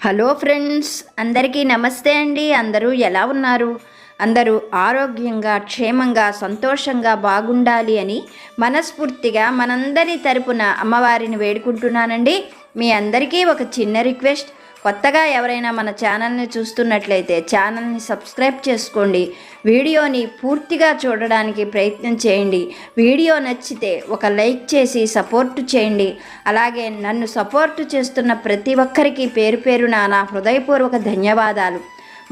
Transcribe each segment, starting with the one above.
Hello friends అందరికీ నమస్తే అండి. అందరూ ఎలా ఉన్నారు? అందరూ ఆరోగ్యంగా క్షేమంగా సంతోషంగా బాగుండాలి అని మనస్ఫూర్తిగా మనందరి తరపున అమ్మవారిని వేడుకుంటున్నానండి. మీ అందరికీ ఒక చిన్న రిక్వెస్ట్. కొత్తగా ఎవరైనా మన ఛానల్ని చూస్తున్నట్లయితే ఛానల్ని సబ్స్క్రైబ్ చేసుకోండి. వీడియోని పూర్తిగా చూడడానికి ప్రయత్నం చేయండి. వీడియో నచ్చితే ఒక లైక్ చేసి సపోర్ట్ చేయండి. అలాగే నన్ను సపోర్ట్ చేస్తున్న ప్రతి ఒక్కరికి పేరు పేరున నా హృదయపూర్వక ధన్యవాదాలు.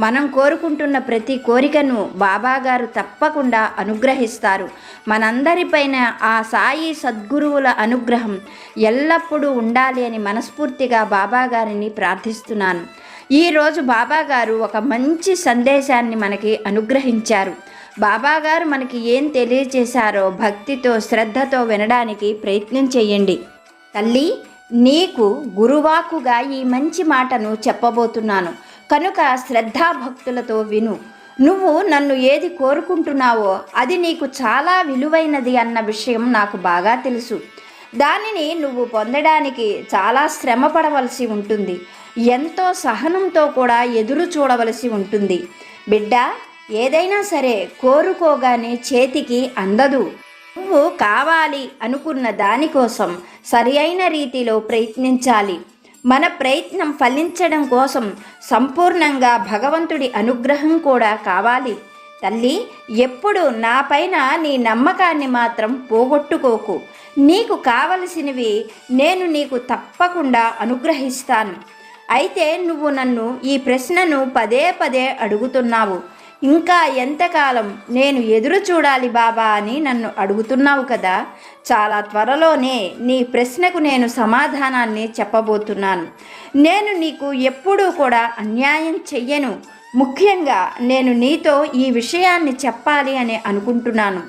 మనం కోరుకుంటున్న ప్రతి కోరికను బాబాగారు తప్పకుండా అనుగ్రహిస్తారు. మనందరిపైన ఆ సాయి సద్గురువుల అనుగ్రహం ఎల్లప్పుడూ ఉండాలి అని మనస్ఫూర్తిగా బాబాగారిని ప్రార్థిస్తున్నాను. ఈరోజు బాబాగారు ఒక మంచి సందేశాన్ని మనకి అనుగ్రహించారు. బాబాగారు మనకి ఏం తెలియచేశారో భక్తితో శ్రద్ధతో వినడానికి ప్రయత్నం చేయండి. తల్లి నీకు గురువాకుగా ఈ మంచి మాటను చెప్పబోతున్నాను. కనుక శ్రద్ధాభక్తులతో విను. నువ్వు నన్ను ఏది కోరుకుంటున్నావో అది నీకు చాలా విలువైనది అన్న విషయం నాకు బాగా తెలుసు. దానిని నువ్వు పొందడానికి చాలా శ్రమ పడవలసి ఉంటుంది. ఎంతో సహనంతో కూడా ఎదురు చూడవలసి ఉంటుంది. బిడ్డ ఏదైనా సరే కోరుకోగానే చేతికి అందదు. నువ్వు కావాలి అనుకున్న దానికోసం సరి అయిన రీతిలో ప్రయత్నించాలి. మన ప్రయత్నం ఫలించడం కోసం సంపూర్ణంగా భగవంతుడి అనుగ్రహం కూడా కావాలి. తల్లి ఎప్పుడు నాపైన నీ నమ్మకాన్ని మాత్రం పోగొట్టుకోకు. నీకు కావలసినవి నేను నీకు తప్పకుండా అనుగ్రహిస్తాను. అయితే నువ్వు నన్ను ఈ ప్రశ్నను పదే పదే అడుగుతున్నావు. ఇంకా ఎంతకాలం నేను ఎదురు చూడాలి బాబా అని నన్ను అడుగుతున్నావు కదా చాలా త్వరలోనే నీ ప్రశ్నకు నేను సమాధానాన్ని చెప్పబోతున్నాను. నేను నీకు ఎప్పుడూ కూడా అన్యాయం చెయ్యను. ముఖ్యంగా నేను నీతో ఈ విషయాన్ని చెప్పాలి అని అనుకుంటున్నాను.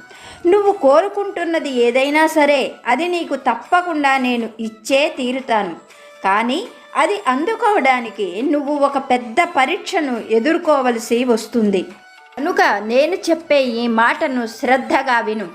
నువ్వు కోరుకుంటున్నది ఏదైనా సరే అది నీకు తప్పకుండా నేను ఇచ్చే తీరుతాను. కానీ అది అందుకోవడానికి నువ్వు ఒక పెద్ద పరీక్షను ఎదుర్కోవలసి వస్తుంది. కనుక నేను చెప్పే ఈ మాటను శ్రద్ధగా విను.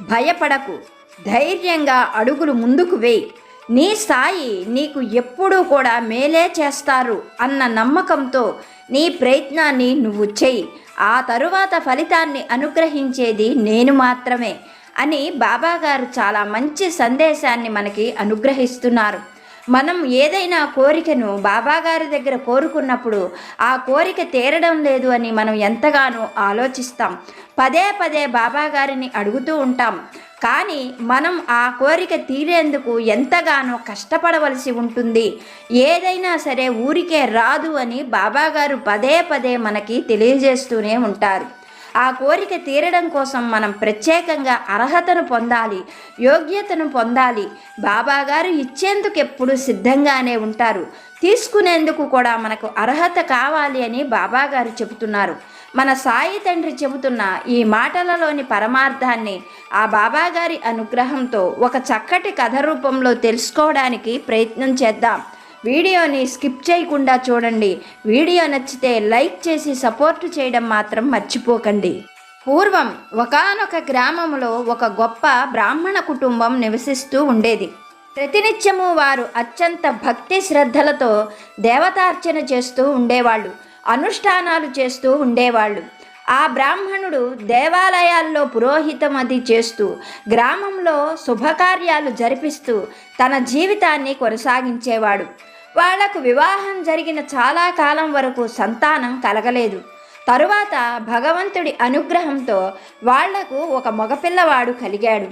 భయపడకు. ధైర్యంగా అడుగులు ముందుకు వేయి. నీ స్థాయి నీకు ఎప్పుడూ కూడా మేలే చేస్తారు అన్న నమ్మకంతో నీ ప్రయత్నాన్ని నువ్వు చెయ్యి ఆ తరువాత ఫలితాన్ని అనుగ్రహించేది నేను మాత్రమే అని బాబాగారు చాలా మంచి సందేశాన్ని మనకి అనుగ్రహిస్తున్నారు. మనం ఏదైనా కోరికను బాబాగారి దగ్గర కోరుకున్నప్పుడు ఆ కోరిక తీరడం లేదు అని మనం ఎంతగానో ఆలోచిస్తాం. పదే పదే బాబాగారిని అడుగుతూ ఉంటాం. కానీ మనం ఆ కోరిక తీరేందుకు ఎంతగానో కష్టపడవలసి ఉంటుంది. ఏదైనా సరే ఊరికే రాదు అని బాబాగారు పదే పదే మనకి తెలియజేస్తూనే ఉంటారు. ఆ కోరిక తీరడం కోసం మనం ప్రత్యేకంగా అర్హతను పొందాలి యోగ్యతను పొందాలి. బాబాగారు ఇచ్చేందుకు ఎప్పుడు సిద్ధంగానే ఉంటారు. తీసుకునేందుకు కూడా మనకు అర్హత కావాలి అని బాబాగారు చెబుతున్నారు. మన సాయి తండ్రి చెబుతున్న ఈ మాటలలోని పరమార్థాన్ని ఆ బాబాగారి అనుగ్రహంతో ఒక చక్కటి కథ రూపంలో తెలుసుకోవడానికి ప్రయత్నం చేద్దాం. వీడియోని స్కిప్ చేయకుండా చూడండి. వీడియో నచ్చితే లైక్ చేసి సపోర్ట్ చేయడం మాత్రం మర్చిపోకండి. పూర్వం ఒకానొక గ్రామంలో ఒక గొప్ప బ్రాహ్మణ కుటుంబం నివసిస్తూ ఉండేది. ప్రతినిత్యము వారు అత్యంత భక్తి శ్రద్ధలతో దేవతార్చన చేస్తూ ఉండేవాళ్ళు. అనుష్ఠానాలు చేస్తూ ఉండేవాళ్ళు. ఆ బ్రాహ్మణుడు దేవాలయాల్లో పురోహితం అది చేస్తూ గ్రామంలో శుభకార్యాలు జరిపిస్తూ తన జీవితాన్ని కొనసాగించేవాడు. వాళ్ళకు వివాహం జరిగిన చాలా కాలం వరకు సంతానం కలగలేదు. తరువాత భగవంతుడి అనుగ్రహంతో వాళ్ళకు ఒక మగపిల్లవాడు కలిగాడు.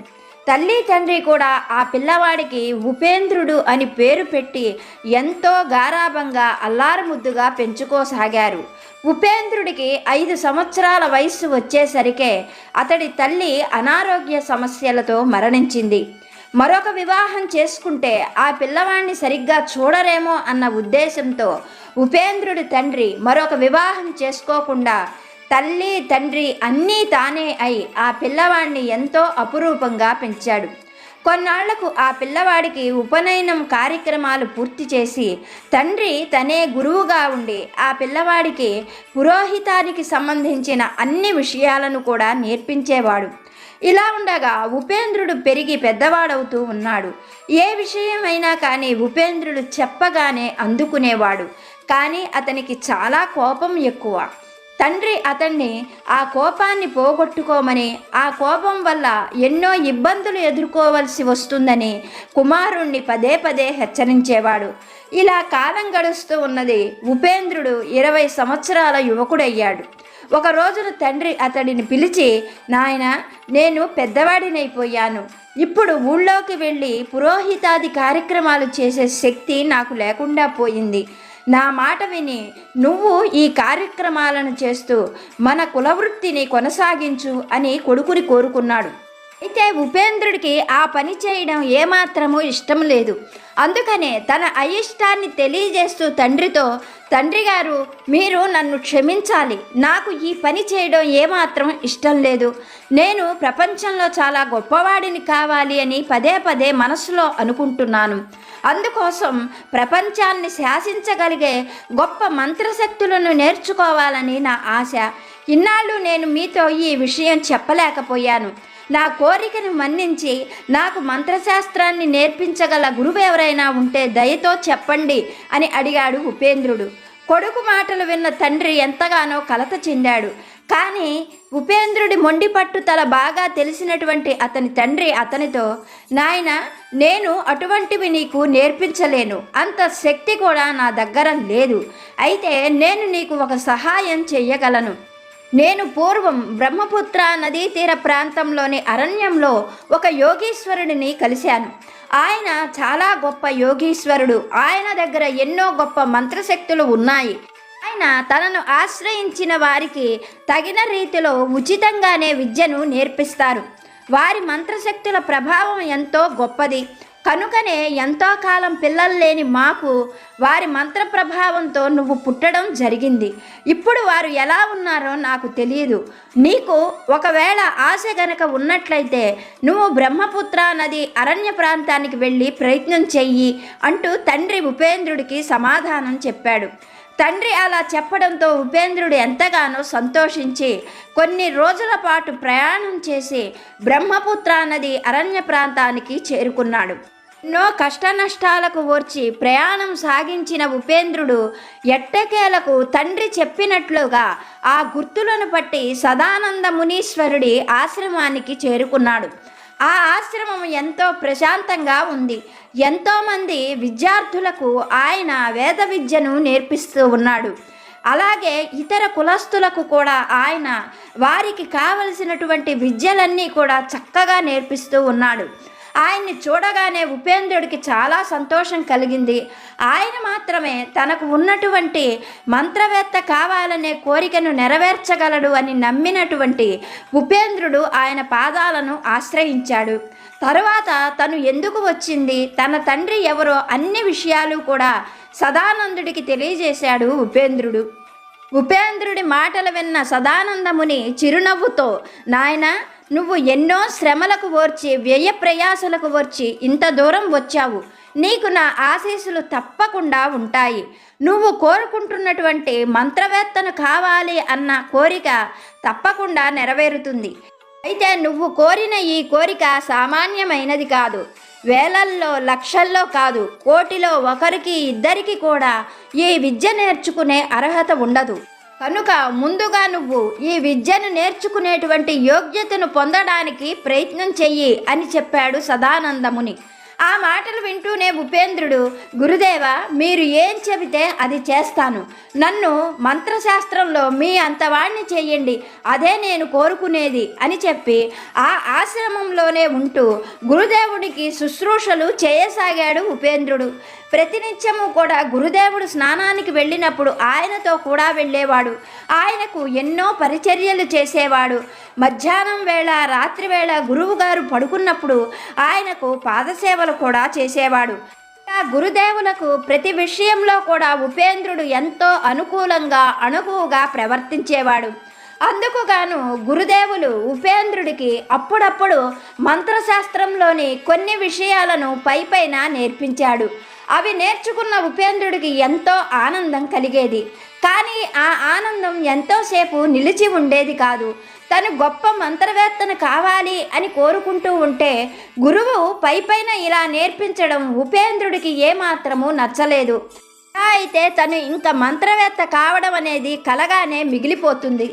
తల్లి తండ్రి కూడా ఆ పిల్లవాడికి ఉపేంద్రుడు అని పేరు పెట్టి ఎంతో గారాభంగా అల్లారుముద్దుగా పెంచుకోసాగారు. ఉపేంద్రుడికి ఐదు సంవత్సరాల వయస్సు వచ్చేసరికే అతడి తల్లి అనారోగ్య సమస్యలతో మరణించింది. మరొక వివాహం చేసుకుంటే ఆ పిల్లవాడిని సరిగ్గా చూడరేమో అన్న ఉద్దేశంతో ఉపేంద్రుడి తండ్రి మరొక వివాహం చేసుకోకుండా తల్లి తండ్రి అన్నీ తానే అయి ఆ పిల్లవాడిని ఎంతో అపురూపంగా పెంచాడు. కొన్నాళ్ళకు ఆ పిల్లవాడికి ఉపనయనం కార్యక్రమాలు పూర్తి చేసి తండ్రి తనే గురువుగా ఉండి ఆ పిల్లవాడికి పురోహితానికి సంబంధించిన అన్ని విషయాలను కూడా నేర్పించేవాడు. ఇలా ఉండగా ఉపేంద్రుడు పెరిగి పెద్దవాడవుతూ ఉన్నాడు. ఏ విషయమైనా కానీ ఉపేంద్రుడు చెప్పగానే అందుకునేవాడు. కానీ అతనికి చాలా కోపం ఎక్కువ. తండ్రి అతన్ని ఆ కోపాన్ని పోగొట్టుకోమని ఆ కోపం వల్ల ఎన్నో ఇబ్బందులు ఎదుర్కోవలసి వస్తుందని కుమారుణ్ణి పదే పదే హెచ్చరించేవాడు. ఇలా కాలం గడుస్తూ ఉన్నది. ఉపేంద్రుడు ఇరవై సంవత్సరాల యువకుడయ్యాడు. ఒక రోజున తండ్రి అతడిని పిలిచి నాయన నేను పెద్దవాడినైపోయాను. ఇప్పుడు ఊళ్ళోకి వెళ్ళి పురోహితాది కార్యక్రమాలు చేసే శక్తి నాకు లేకుండా పోయింది. నా మాట విని నువ్వు ఈ కార్యక్రమాలను చేస్తూ మన కులవృత్తిని కొనసాగించు అని కొడుకుని కోరుకున్నాడు. అయితే ఉపేంద్రుడికి ఆ పని చేయడం ఏమాత్రమూ ఇష్టం లేదు. అందుకనే తన అయిష్టాన్ని తెలియజేస్తూ తండ్రితో తండ్రి గారు మీరు నన్ను క్షమించాలి. నాకు ఈ పని చేయడం ఏమాత్రం ఇష్టం లేదు. నేను ప్రపంచంలో చాలా గొప్పవాడిని కావాలి అని పదే పదే మనసులో అనుకుంటున్నాను. అందుకోసం ప్రపంచాన్ని శాసించగలిగే గొప్ప మంత్రశక్తులను నేర్చుకోవాలని నా ఆశ. ఇన్నాళ్ళు నేను మీతో ఈ విషయం చెప్పలేకపోయాను. నా కోరికను మన్నించి నాకు మంత్రశాస్త్రాన్ని నేర్పించగల గురువు ఎవరైనా ఉంటే దయతో చెప్పండి అని అడిగాడు ఉపేంద్రుడు. కొడుకు మాటలు విన్న తండ్రి ఎంతగానో కలత చెందాడు. కానీ ఉపేంద్రుడి మొండి పట్టుదల బాగా తెలిసినటువంటి అతని తండ్రి అతనితో నాయన నేను అటువంటివి నీకు నేర్పించలేను. అంత శక్తి కూడా నా దగ్గర లేదు. అయితే నేను నీకు ఒక సహాయం చెయ్యగలను. నేను పూర్వం బ్రహ్మపుత్ర నదీ తీర ప్రాంతంలోని అరణ్యంలో ఒక యోగీశ్వరుడిని కలిశాను. ఆయన చాలా గొప్ప యోగీశ్వరుడు. ఆయన దగ్గర ఎన్నో గొప్ప మంత్రశక్తులు ఉన్నాయి. ఆయన తనను ఆశ్రయించిన వారికి తగిన రీతిలో ఉచితంగానే విద్యను నేర్పిస్తారు. వారి మంత్రశక్తుల ప్రభావం ఎంతో గొప్పది. కనుకనే ఎంతో కాలం పిల్లలు లేని మాకు వారి మంత్ర ప్రభావంతో నువ్వు పుట్టడం జరిగింది. ఇప్పుడు వారు ఎలా ఉన్నారో నాకు తెలియదు. నీకు ఒకవేళ ఆశ గనక ఉన్నట్లయితే నువ్వు బ్రహ్మపుత్ర నది అరణ్య ప్రాంతానికి వెళ్ళి ప్రయత్నం చెయ్యి అంటూ తండ్రి ఉపేంద్రుడికి సమాధానం చెప్పాడు. తండ్రి అలా చెప్పడంతో ఉపేంద్రుడు ఎంతగానో సంతోషించి కొన్ని రోజుల పాటు ప్రయాణం చేసి బ్రహ్మపుత్ర నది అరణ్య ప్రాంతానికి చేరుకున్నాడు. ఎన్నో కష్ట నష్టాలకు ఓర్చి ప్రయాణం సాగించిన ఉపేంద్రుడు ఎట్టకేలకు తండ్రి చెప్పినట్లుగా ఆ గుర్తులను పట్టి సదానంద మునీశ్వరుడి ఆశ్రమానికి చేరుకున్నాడు. ఆ ఆశ్రమం ఎంతో ప్రశాంతంగా ఉంది. ఎంతోమంది విద్యార్థులకు ఆయన వేద విద్యను నేర్పిస్తూ ఉన్నాడు. అలాగే ఇతర కులస్తులకు కూడా ఆయన వారికి కావలసినటువంటి విద్యలన్నీ కూడా చక్కగా నేర్పిస్తూ ఉన్నాడు. ఆయన్ని చూడగానే ఉపేంద్రుడికి చాలా సంతోషం కలిగింది. ఆయన మాత్రమే తనకు ఉన్నటువంటి మంత్రవేత్త కావాలనే కోరికను నెరవేర్చగలడు అని నమ్మినటువంటి ఉపేంద్రుడు ఆయన పాదాలను ఆశ్రయించాడు. తరువాత తను ఎందుకు వచ్చింది? తన తండ్రి ఎవరో అన్ని విషయాలు కూడా సదానందుడికి తెలియజేశాడు ఉపేంద్రుడు. ఉపేంద్రుడి మాటలు విన్న సదానందముని చిరునవ్వుతో నాయన నువ్వు ఎన్నో శ్రమలకు ఓర్చి వ్యయ ప్రయాసలకు ఓర్చి ఇంత దూరం వచ్చావు. నీకు నా ఆశీస్సులు తప్పకుండా ఉంటాయి. నువ్వు కోరుకుంటున్నటువంటి మంత్రవేత్తను కావాలి అన్న కోరిక తప్పకుండా నెరవేరుతుంది. అయితే నువ్వు కోరిన ఈ కోరిక సామాన్యమైనది కాదు. వేలల్లో లక్షల్లో కాదు. కోటిలో ఒకరికి ఇద్దరికి కూడా ఈ విద్య నేర్చుకునే అర్హత ఉండదు. కనుక ముందుగా నువ్వు ఈ విద్యను నేర్చుకునేటువంటి యోగ్యతను పొందడానికి ప్రయత్నం చెయ్యి అని చెప్పాడు సదానందముని. ఆ మాటలు వింటూనే ఉపేంద్రుడు గురుదేవ మీరు ఏం చెబితే అది చేస్తాను. నన్ను మంత్రశాస్త్రంలో మీ అంతవాణ్ణి చేయండి. అదే నేను కోరుకునేది అని చెప్పి ఆ ఆశ్రమంలోనే ఉంటూ గురుదేవుడికి శుశ్రూషలు చేయసాగాడు ఉపేంద్రుడు. ప్రతినిత్యము కూడా గురుదేవుడు స్నానానికి వెళ్ళినప్పుడు ఆయనతో కూడా వెళ్ళేవాడు. ఆయనకు ఎన్నో పరిచర్యలు చేసేవాడు. మధ్యాహ్నం వేళ రాత్రి వేళ గురువుగారు పడుకున్నప్పుడు ఆయనకు పాదసేవలు కూడా చేసేవాడు. ఆ గురుదేవులకు ప్రతి విషయంలో కూడా ఉపేంద్రుడు ఎంతో అనుకూలంగా అణుకువగా ప్రవర్తించేవాడు. అందుకు గాను గురుదేవులు ఉపేంద్రుడికి అప్పుడప్పుడు మంత్రశాస్త్రంలోని కొన్ని విషయాలను పైపైన నేర్పించాడు. అవి నేర్చుకున్న ఉపేంద్రుడికి ఎంతో ఆనందం కలిగేది. కానీ ఆ ఆనందం ఎంతోసేపు నిలిచి ఉండేది కాదు. తను గొప్ప మంత్రవేత్తను కావాలి అని కోరుకుంటూ ఉంటే గురువు పైపైన ఇలా నేర్పించడం ఉపేంద్రుడికి ఏమాత్రము నచ్చలేదు. అయితే తను ఇంకా మంత్రవేత్త కావడం అనేది కలగానే మిగిలిపోతుంది.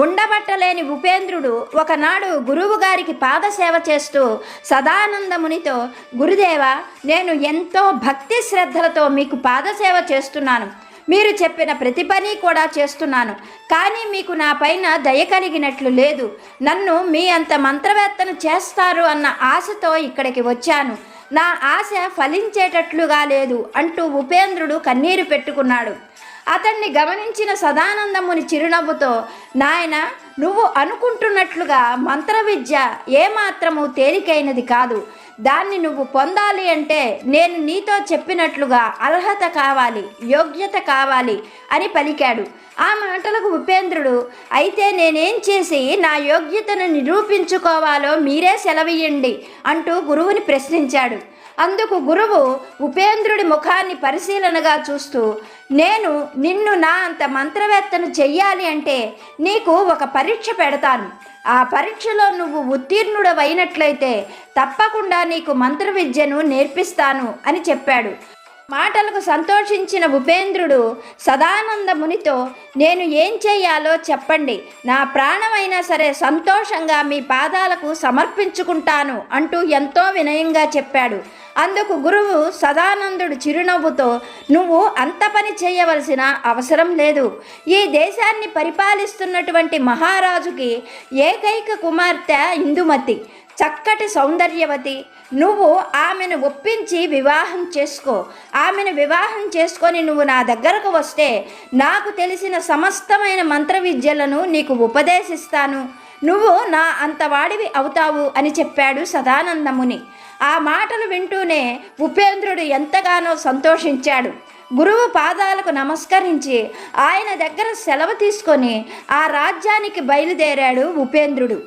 ఉండబట్టలేని ఉపేంద్రుడు ఒకనాడు గురువు గారికి పాదసేవ చేస్తూ సదానందమునితో గురుదేవ నేను ఎంతో భక్తి శ్రద్ధలతో మీకు పాదసేవ చేస్తున్నాను. మీరు చెప్పిన ప్రతి పని కూడా చేస్తున్నాను. కానీ మీకు నా పైన దయ కలిగినట్లు లేదు. నన్ను మీ అంత మంత్రవేత్తను చేస్తారు అన్న ఆశతో ఇక్కడికి వచ్చాను. నా ఆశ ఫలించేటట్లుగా లేదు అంటూ ఉపేంద్రుడు కన్నీరు పెట్టుకున్నాడు. అతన్ని గమనించిన సదానందముని చిరునవ్వుతో నాయన నువ్వు అనుకుంటున్నట్లుగా మంత్ర విద్య ఏమాత్రము తేలికైనది కాదు. దాన్ని నువ్వు పొందాలి అంటే నేను నీతో చెప్పినట్లుగా అర్హత కావాలి యోగ్యత కావాలి అని పలికాడు. ఆ మాటలకు ఉపేంద్రుడు అయితే నేనేం చేసి నా యోగ్యతను నిరూపించుకోవాలో మీరే సెలవియండి అంటూ గురువుని ప్రశ్నించాడు. అందుకు గురువు ఉపేంద్రుడి ముఖాన్ని పరిశీలనగా చూస్తూ నేను నిన్ను నా అంత మంత్రవేత్తను చెయ్యాలి అంటే నీకు ఒక పరీక్ష పెడతాను. ఆ పరీక్షలో నువ్వు ఉత్తీర్ణుడవైనట్లయితే తప్పకుండా నీకు మంత్ర విద్యను నేర్పిస్తాను అని చెప్పాడు. మాటలకు సంతోషించిన ఉపేంద్రుడు సదానంద మునితో నేను ఏం చేయాలో చెప్పండి. నా ప్రాణమైనా సరే సంతోషంగా మీ పాదాలకు సమర్పించుకుంటాను అంటూ ఎంతో వినయంగా చెప్పాడు. అందుకు గురువు సదానందుడు చిరునవ్వుతో నువ్వు అంత పని చేయవలసిన అవసరం లేదు. ఈ దేశాన్ని పరిపాలిస్తున్నటువంటి మహారాజుకి ఏకైక కుమార్తె ఇందుమతి. చక్కటి సౌందర్యవతి. నువ్వు ఆమెను ఒప్పించి వివాహం చేసుకో. ఆమెను వివాహం చేసుకొని నువ్వు నా దగ్గరకు వస్తే నాకు తెలిసిన సమస్తమైన మంత్ర విద్యలను నీకు ఉపదేశిస్తాను. నువ్వు నా అంతవాడివి అవుతావు అని చెప్పాడు సదానందముని. ఆ మాటలు వింటూనే ఉపేంద్రుడు ఎంతగానో సంతోషించాడు. గురువు పాదాలకు నమస్కరించి ఆయన దగ్గర సెలవు తీసుకొని ఆ రాజ్యానికి బయలుదేరాడు ఉపేంద్రుడు.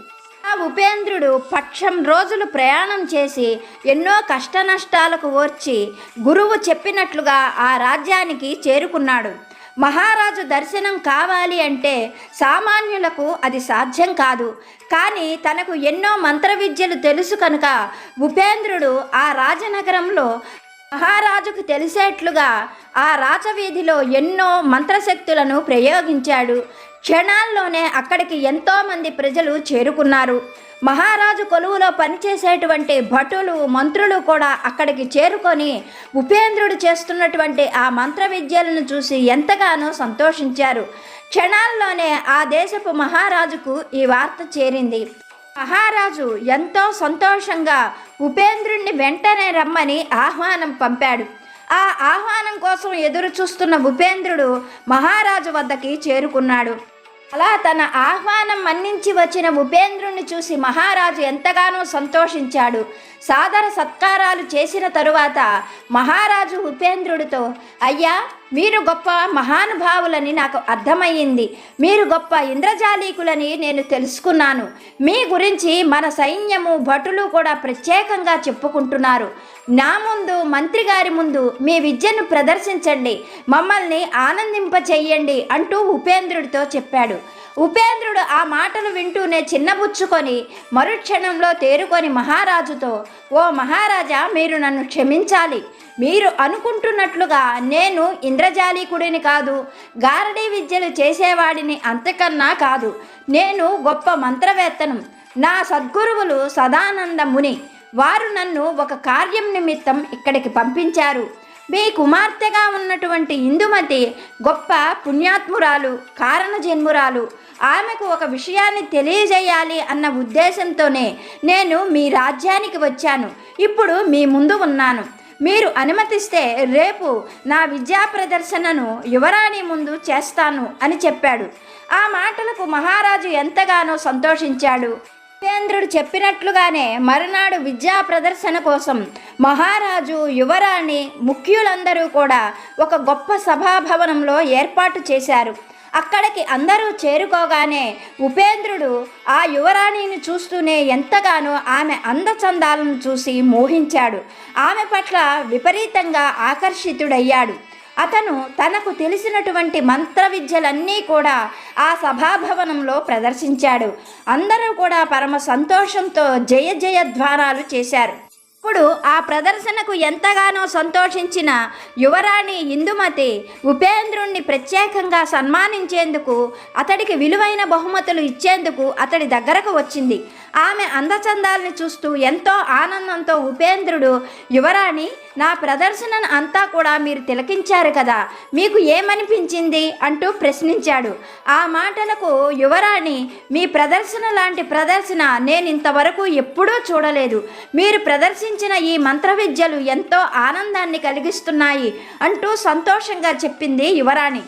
ఉపేంద్రుడు పక్షం రోజులు ప్రయాణం చేసి ఎన్నో కష్ట నష్టాలకు ఓర్చి గురువు చెప్పినట్లుగా ఆ రాజ్యానికి చేరుకున్నాడు. మహారాజు దర్శనం కావాలి అంటే సామాన్యులకు అది సాధ్యం కాదు. కానీ తనకు ఎన్నో మంత్ర విద్యలు తెలుసు కనుక ఉపేంద్రుడు ఆ రాజనగరంలో మహారాజుకు తెలిసేట్లుగా ఆ రాజవీధిలో ఎన్నో మంత్రశక్తులను ప్రయోగించాడు. క్షణాల్లోనే అక్కడికి ఎంతోమంది ప్రజలు చేరుకున్నారు. మహారాజు కొలువులో పనిచేసేటువంటి భటులు మంత్రులు కూడా అక్కడికి చేరుకొని ఉపేంద్రుడు చేస్తున్నటువంటి ఆ మంత్ర విద్యలను చూసి ఎంతగానో సంతోషించారు. క్షణాల్లోనే ఆ దేశపు మహారాజుకు ఈ వార్త చేరింది. మహారాజు ఎంతో సంతోషంగా ఉపేంద్రుణ్ణి వెంటనే రమ్మని ఆహ్వానం పంపాడు. ఆ ఆహ్వానం కోసం ఎదురు చూస్తున్న ఉపేంద్రుడు మహారాజు వద్దకి చేరుకున్నాడు. అలా తన ఆహ్వానం మన్నించి వచ్చిన ఉపేంద్రుని చూసి మహారాజు ఎంతగానో సంతోషించాడు. సాదర సత్కారాలు చేసిన తరువాత మహారాజు ఉపేంద్రుడితో అయ్యా మీరు గొప్ప మహానుభావులని నాకు అర్థమయ్యింది. మీరు గొప్ప ఇంద్రజాలీకులని నేను తెలుసుకున్నాను. మీ గురించి మన సైన్యము భటులు కూడా ప్రత్యేకంగా చెప్పుకుంటున్నారు. నా ముందు మంత్రి గారి ముందు మీ విద్యను ప్రదర్శించండి. మమ్మల్ని ఆనందింప చెయ్యండి అంటూ ఉపేంద్రుడితో చెప్పాడు. ఉపేంద్రుడు ఆ మాటలు వింటూనే చిన్నబుచ్చుకొని మరుక్షణంలో తేరుకొని మహారాజుతో ఓ మహారాజా మీరు నన్ను క్షమించాలి. మీరు అనుకుంటున్నట్లుగా నేను ఇంద్రజాలీకుడిని కాదు గారడీ విద్యలు చేసేవాడిని అంతకన్నా కాదు. నేను గొప్ప మంత్రవేత్తను. నా సద్గురువులు సదానంద ముని. వారు నన్ను ఒక కార్యం నిమిత్తం ఇక్కడికి పంపించారు. మీ కుమార్తెగా ఉన్నటువంటి ఇందుమతి గొప్ప పుణ్యాత్మురాలు కారణజన్మురాలు. ఆమెకు ఒక విషయాన్ని తెలియజేయాలి అన్న ఉద్దేశంతోనే నేను మీ రాజ్యానికి వచ్చాను. ఇప్పుడు మీ ముందు ఉన్నాను. మీరు అనుమతిస్తే రేపు నా విద్యా ప్రదర్శనను యువరాణి ముందు చేస్తాను అని చెప్పాడు. ఆ మాటలకు మహారాజు ఎంతగానో సంతోషించాడు. ఉపేంద్రుడు చెప్పినట్లుగానే మరునాడు విద్యా ప్రదర్శన కోసం మహారాజు యువరాణి ముఖ్యులందరూ కూడా ఒక గొప్ప సభాభవనంలో ఏర్పాటు చేశారు. అక్కడికి అందరూ చేరుకోగానే ఉపేంద్రుడు ఆ యువరాణిని చూస్తూనే ఎంతగానో ఆమె అందచందాలను చూసి మోహించాడు. ఆమె పట్ల విపరీతంగా ఆకర్షితుడయ్యాడు. అతను తనకు తెలిసినటువంటి మంత్ర విద్యలన్నీ కూడా ఆ సభాభవనంలో ప్రదర్శించాడు. అందరూ కూడా పరమ సంతోషంతో జయ జయ ద్వారాలు చేశారు. ఇప్పుడు ఆ ప్రదర్శనకు ఎంతగానో సంతోషించిన యువరాణి ఇందుమతి ఉపేంద్రుణ్ణి ప్రత్యేకంగా సన్మానించేందుకు అతడికి విలువైన బహుమతులు ఇచ్చేందుకు అతడి దగ్గరకు వచ్చింది. ఆమె అందచందాల్ని చూస్తూ ఎంతో ఆనందంతో ఉపేంద్రుడు యువరాణి నా ప్రదర్శనను అంతా కూడా మీరు తిలకించారు కదా మీకు ఏమనిపించింది? అంటూ ప్రశ్నించాడు. ఆ మాటలకు యువరాణి మీ ప్రదర్శన లాంటి ప్రదర్శన నేను ఇంతవరకు ఎప్పుడూ చూడలేదు. మీరు ప్రదర్శించిన ఈ మంత్ర విద్యలు ఎంతో ఆనందాన్ని కలిగిస్తున్నాయి అంటూ సంతోషంగా చెప్పింది యువరాణి.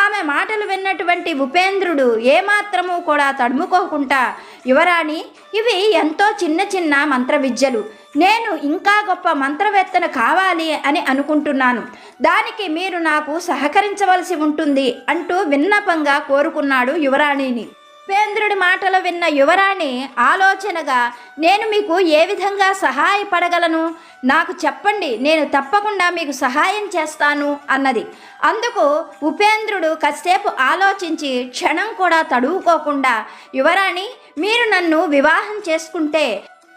ఆమె మాటలు విన్నటువంటి ఉపేంద్రుడు ఏమాత్రము కూడా తడుముకోకుండా యువరాణి ఇవి ఎంతో చిన్న చిన్న మంత్ర విద్యలు నేను ఇంకా గొప్ప మంత్రవేత్తను కావాలి అని అనుకుంటున్నాను. దానికి మీరు నాకు సహకరించవలసి ఉంటుంది అంటూ విన్నపంగా కోరుకున్నాడు యువరాణిని. ఉపేంద్రుడి మాటలు విన్న యువరాణి ఆలోచనగా నేను మీకు ఏ విధంగా సహాయపడగలను? నాకు చెప్పండి నేను తప్పకుండా మీకు సహాయం చేస్తాను అన్నది. అందుకు ఉపేంద్రుడు కాసేపు ఆలోచించి క్షణం కూడా తడువుకోకుండా యువరాణి మీరు నన్ను వివాహం చేసుకుంటే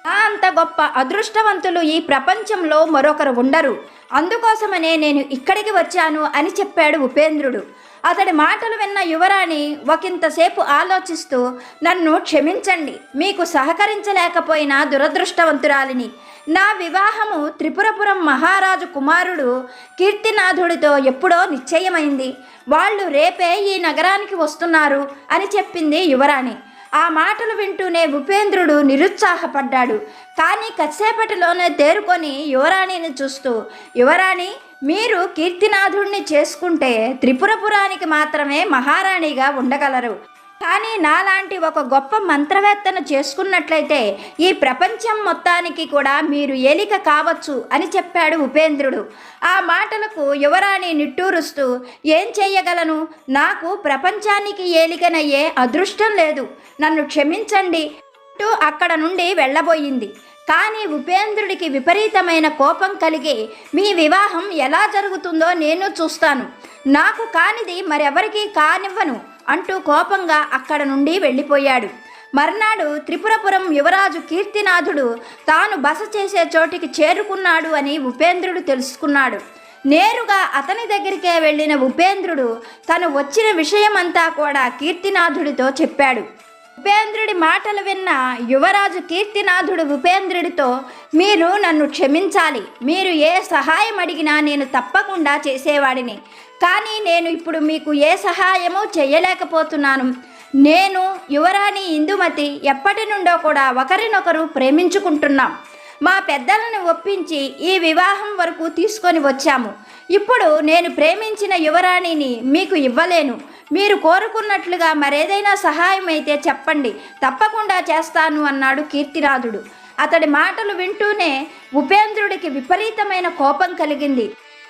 నా అంత గొప్ప అదృష్టవంతులు ఈ ప్రపంచంలో మరొకరు ఉండరు. అందుకోసమనే నేను ఇక్కడికి వచ్చాను అని చెప్పాడు ఉపేంద్రుడు. అతడి మాటలు విన్న యువరాణి ఒకంతసేపు ఆలోచిస్తూ నన్ను క్షమించండి మీకు సహకరించలేకపోయిన దురదృష్టవంతురాలిని. నా వివాహము త్రిపురపురం మహారాజు కుమారుడు కీర్తినాథుడితో ఎప్పుడో నిశ్చయమైంది. వాళ్ళు రేపే ఈ నగరానికి వస్తున్నారు అని చెప్పింది యువరాణి. ఆ మాటలు వింటూనే ఉపేంద్రుడు నిరుత్సాహపడ్డాడు. కానీ కసేపటిలోనే తేరుకొని యువరాణిని చూస్తూ యువరాణి మీరు కీర్తినాథుణ్ణి చేసుకుంటే త్రిపురపురానికి మాత్రమే మహారాణిగా ఉండగలరు. కానీ నాలాంటి ఒక గొప్ప మంత్రవేత్తను చేసుకున్నట్లయితే ఈ ప్రపంచం మొత్తానికి కూడా మీరు ఏలిక కావచ్చు అని చెప్పాడు ఉపేంద్రుడు. ఆ మాటలకు యువరాణి నిట్టూరుస్తూ ఏం చెయ్యగలను? నాకు ప్రపంచానికి ఏలికనయ్యే అదృష్టం లేదు. నన్ను క్షమించండి అంటూ అక్కడ నుండి వెళ్ళబోయింది. కానీ ఉపేంద్రుడికి విపరీతమైన కోపం కలిగి మీ వివాహం ఎలా జరుగుతుందో నేను చూస్తాను. నాకు కానిది మరెవరికీ కానివ్వను అంటూ కోపంగా అక్కడ నుండి వెళ్ళిపోయాడు. మర్నాడు త్రిపురపురం యువరాజు కీర్తినాథుడు తాను బస చేసే చోటికి చేరుకున్నాడు అని ఉపేంద్రుడు తెలుసుకున్నాడు. నేరుగా అతని దగ్గరికే వెళ్ళిన ఉపేంద్రుడు తను వచ్చిన విషయమంతా కూడా కీర్తినాథుడితో చెప్పాడు. ఉపేంద్రుడి మాటలు విన్న యువరాజు కీర్తినాథుడు ఉపేంద్రుడితో మీరు నన్ను క్షమించాలి. మీరు ఏ సహాయం అడిగినా నేను తప్పకుండా చేసేవాడిని. కానీ నేను ఇప్పుడు మీకు ఏ సహాయము చేయలేకపోతున్నాను. నేను యువరాణి ఇందుమతి ఎప్పటి నుండో కూడా ఒకరినొకరు ప్రేమించుకుంటున్నాం. మా పెద్దలను ఒప్పించి ఈ వివాహం వరకు తీసుకొని వచ్చాము. ఇప్పుడు నేను ప్రేమించిన యువరాణిని మీకు ఇవ్వలేను. మీరు కోరుకున్నట్లుగా మరేదైనా సహాయం అయితే చెప్పండి. తప్పకుండా చేస్తాను అన్నాడు కీర్తిరాజుడు అతడి మాటలు వింటూనే ఉపేంద్రుడికి విపరీతమైన కోపం కలిగింది.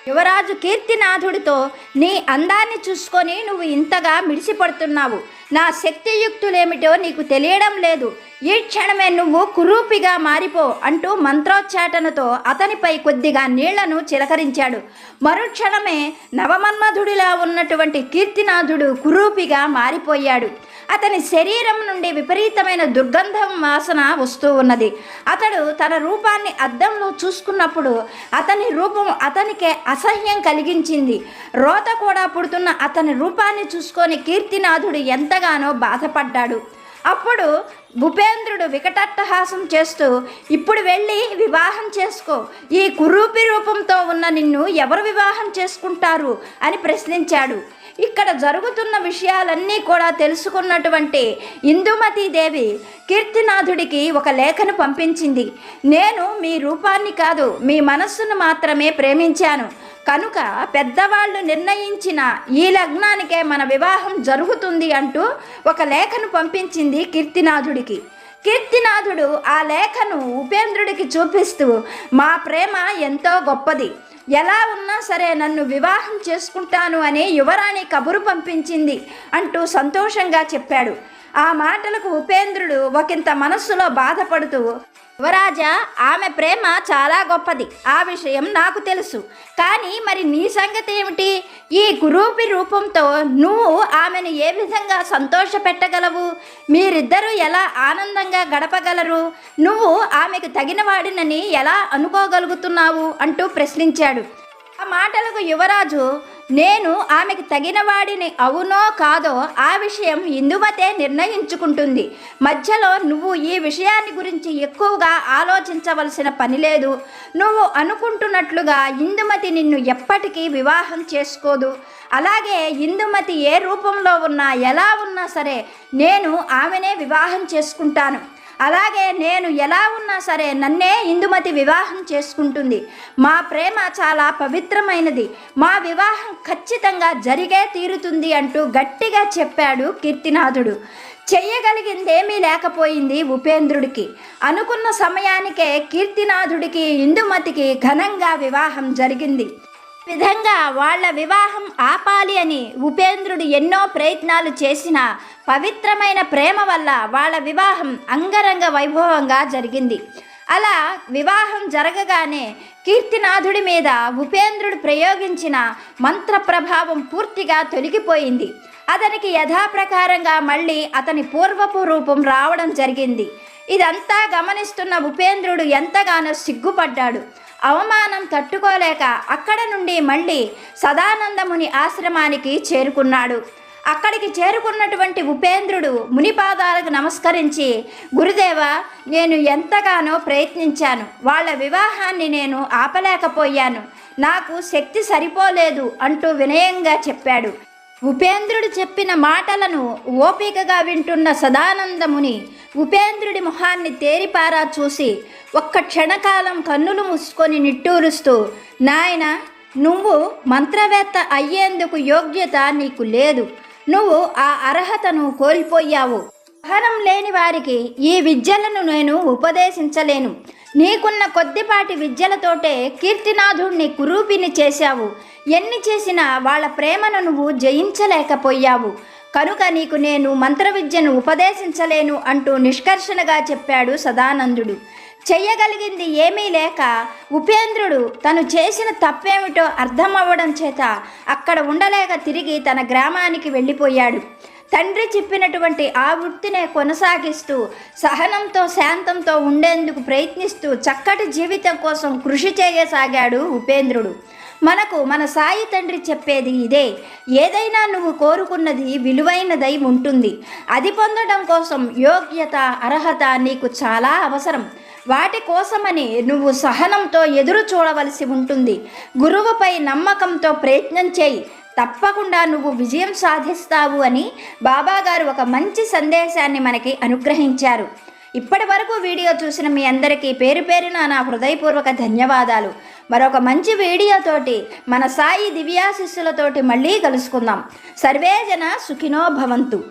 యువరాజు కీర్తినాథుడితో నీ అందాన్ని చూసుకొని నువ్వు ఇంతగా మిడిసిపడుతున్నావు. నా శక్తియుక్తులేమిటో నీకు తెలియడం లేదు. ఈ క్షణమే నువ్వు కురూపిగా మారిపో అంటూ మంత్రోచ్చాటనతో అతనిపై కొద్దిగా నీళ్ళను చిలకరించాడు. మరుక్షణమే నవమన్మధుడిలా ఉన్నటువంటి కీర్తినాథుడు కురూపిగా మారిపోయాడు. అతని శరీరం నుండి విపరీతమైన దుర్గంధం వాసన వస్తూ ఉన్నది. అతడు తన రూపాన్ని అద్దంలో చూసుకున్నప్పుడు అతని రూపం అతనికే అసహ్యం కలిగించింది. రోత కూడా పుడుతున్న అతని రూపాన్ని చూసుకొని కీర్తినాథుడు ఎంతగానో బాధపడ్డాడు. అప్పుడు భూపేంద్రుడు వికటట్టహాసం చేస్తూ ఇప్పుడు వెళ్ళి వివాహం చేసుకో. ఈ కురూపి రూపంతో ఉన్న నిన్ను ఎవరు వివాహం చేసుకుంటారు? అని ప్రశ్నించాడు. ఇక్కడ జరుగుతున్న విషయాలన్నీ కూడా తెలుసుకున్నటువంటి ఇందుమతీదేవి కీర్తినాథుడికి ఒక లేఖను పంపించింది. నేను మీ రూపాన్ని కాదు మీ మనస్సును మాత్రమే ప్రేమించాను. కనుక పెద్దవాళ్ళు నిర్ణయించిన ఈ లగ్నానికే మన వివాహం జరుగుతుంది అంటూ ఒక లేఖను పంపించింది కీర్తినాథుడికి. కీర్తినాథుడు ఆ లేఖను ఉపేంద్రుడికి చూపిస్తూ మా ప్రేమ ఎంతో గొప్పది. ఎలా ఉన్నా సరే నన్ను వివాహం చేసుకుంటాను అని యువరాణి కబురు పంపించింది అంటూ సంతోషంగా చెప్పాడు. ఆ మాటలకు ఉపేంద్రుడు ఒకంత మనస్సులో బాధపడుతూ యువరాజా ఆమె ప్రేమ చాలా గొప్పది. ఆ విషయం నాకు తెలుసు. కానీ మరి నీ సంగతి ఏమిటి? ఈ కురూపి రూపంతో నువ్వు ఆమెను ఏ విధంగా సంతోష పెట్టగలవు? మీరిద్దరూ ఎలా ఆనందంగా గడపగలరు? నువ్వు ఆమెకు తగిన వాడినని ఎలా అనుకోగలుగుతున్నావు? అంటూ ప్రశ్నించాడు. ఆ మాటలకు యువరాజు నేను ఆమెకు తగిన వాడిని అవునో కాదో ఆ విషయం ఇందుమతే నిర్ణయించుకుంటుంది. మధ్యలో నువ్వు ఈ విషయాన్ని గురించి ఎక్కువగా ఆలోచించవలసిన పని లేదు. నువ్వు అనుకుంటున్నట్లుగా ఇందుమతి నిన్ను ఎప్పటికీ వివాహం చేసుకోదు. అలాగే ఇందుమతి ఏ రూపంలో ఉన్నా ఎలా ఉన్నా సరే నేను ఆమెనే వివాహం చేసుకుంటాను. అలాగే నేను ఎలా ఉన్నా సరే నన్నే ఇందుమతి వివాహం చేసుకుంటుంది. మా ప్రేమ చాలా పవిత్రమైనది. మా వివాహం ఖచ్చితంగా జరిగే తీరుతుంది అంటూ గట్టిగా చెప్పాడు కీర్తినాథుడు. చెయ్యగలిగిందేమీ లేకపోయింది ఉపేంద్రుడికి. అనుకున్న సమయానికే కీర్తినాథుడికి ఇందుమతికి ఘనంగా వివాహం జరిగింది. విధంగా వాళ్ళ వివాహం ఆపాలి అని ఉపేంద్రుడు ఎన్నో ప్రయత్నాలు చేసిన పవిత్రమైన ప్రేమ వల్ల వాళ్ళ వివాహం అంగరంగ వైభవంగా జరిగింది. అలా వివాహం జరగగానే కీర్తినాథుడి మీద ఉపేంద్రుడు ప్రయోగించిన మంత్ర ప్రభావం పూర్తిగా తొలగిపోయింది. అతనికి యథాప్రకారంగా మళ్ళీ అతని పూర్వపు రూపం రావడం జరిగింది. ఇదంతా గమనిస్తున్న ఉపేంద్రుడు ఎంతగానో సిగ్గుపడ్డాడు. అవమానం తట్టుకోలేక అక్కడ నుండి మళ్ళీ సదానందముని ఆశ్రమానికి చేరుకున్నాడు. అక్కడికి చేరుకున్నటువంటి ఉపేంద్రుడు మునిపాదాలకు నమస్కరించి గురుదేవ నేను ఎంతగానో ప్రయత్నించాను. వాళ్ళ వివాహాన్ని నేను ఆపలేకపోయాను. నాకు శక్తి సరిపోలేదు అంటూ వినయంగా చెప్పాడు. ఉపేంద్రుడు చెప్పిన మాటలను ఓపికగా వింటున్న సదానందముని ఉపేంద్రుడి మొహాన్ని తేరిపారా చూసి ఒక్క క్షణకాలం కన్నులు మూసుకొని నిట్టూరుస్తూ నాయన నువ్వు మంత్రవేత్త అయ్యేందుకు యోగ్యత నీకు లేదు. నువ్వు ఆ అర్హతను కోల్పోయావు. సహనం లేని వారికి ఈ విద్యలను నేను ఉపదేశించలేను. నీకున్న కొద్దిపాటి విద్యలతోటే కీర్తినాథుణ్ణి కురూపిని చేశావు. ఎన్ని చేసినా వాళ్ళ ప్రేమను నువ్వు జయించలేకపోయావు. కనుక నీకు నేను మంత్ర విద్యను ఉపదేశించలేను అంటూ నిష్కర్షణగా చెప్పాడు సదానందుడు. చెయ్యగలిగింది ఏమీ లేక ఉపేంద్రుడు తను చేసిన తప్పేమిటో అర్థమవ్వడం చేత అక్కడ ఉండలేక తిరిగి తన గ్రామానికి వెళ్ళిపోయాడు. తండ్రి చెప్పినటువంటి ఆ వృత్తినే కొనసాగిస్తూ సహనంతో శాంతంతో ఉండేందుకు ప్రయత్నిస్తూ చక్కటి జీవితం కోసం కృషి చేయసాగాడు ఉపేంద్రుడు. మనకు మన సాయి తండ్రి చెప్పేది ఇదే ఏదైనా నువ్వు కోరుకున్నది విలువైనదై ఉంటుంది. అది పొందడం కోసం యోగ్యత అర్హత నీకు చాలా అవసరం. వాటి కోసమని నువ్వు సహనంతో ఎదురు చూడవలసి ఉంటుంది. గురువుపై నమ్మకంతో ప్రయత్నం చేయి. తప్పకుండా నువ్వు విజయం సాధిస్తావు అని బాబాగారు ఒక మంచి సందేశాన్ని మనకి అనుగ్రహించారు. ఇప్పటి వరకు వీడియో చూసిన మీ అందరికీ పేరు పేరున నా హృదయపూర్వక ధన్యవాదాలు. మరొక మంచి వీడియోతోటి మన సాయి దివ్యాశిస్సులతోటి మళ్ళీ కలుసుకుందాం. సర్వే జన సుఖినో భవంతు.